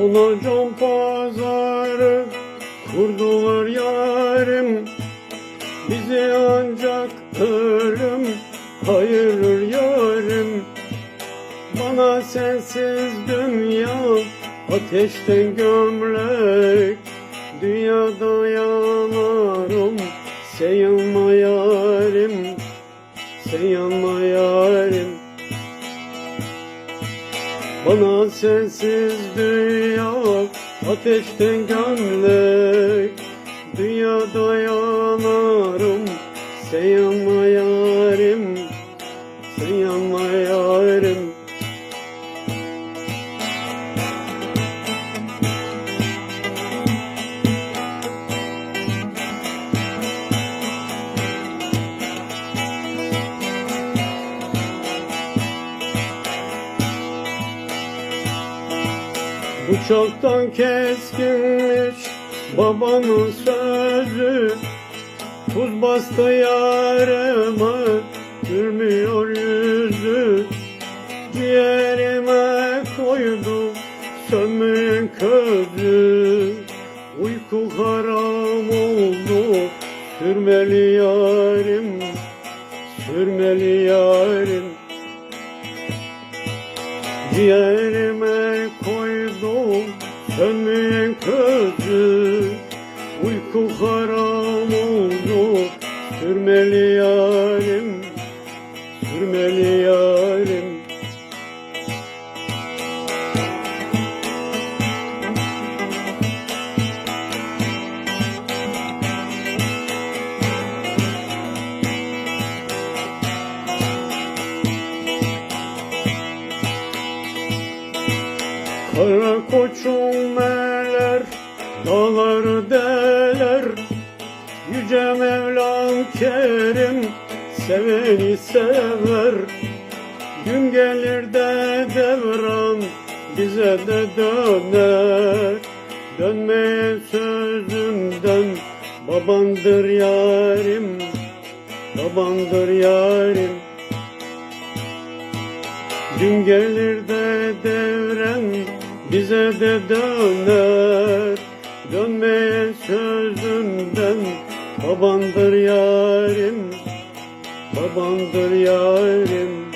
Yolacağım pazarı kurdular yarim. Bizi ancak ölüm ayırır yarim. Bana sensiz dünya ateşten gömlek bana sensiz dünya ateşten gömlek Bıçaktan keskinmiş babamın sözü. Tuz bastı yarıma gülmüyor yüzü. Ciğerime koydu sönmeyen közü. Uyku haram oldu sürmeli yarim Sürmeli yarim. Koydum sönmeyen közü Uyku haram oldu. Sürmeli yarim Sürmeli Kara koçum meler, dağları deler. Yüce Mevlam Kerim seveni sever. Gün gelir de devran bize de döner. Dönmeyen sözümden babandır yarim Babandır yarim. Gün gelir de devren bize de döner Dönmeyen sözünden. Babandır yarim Babandır yarim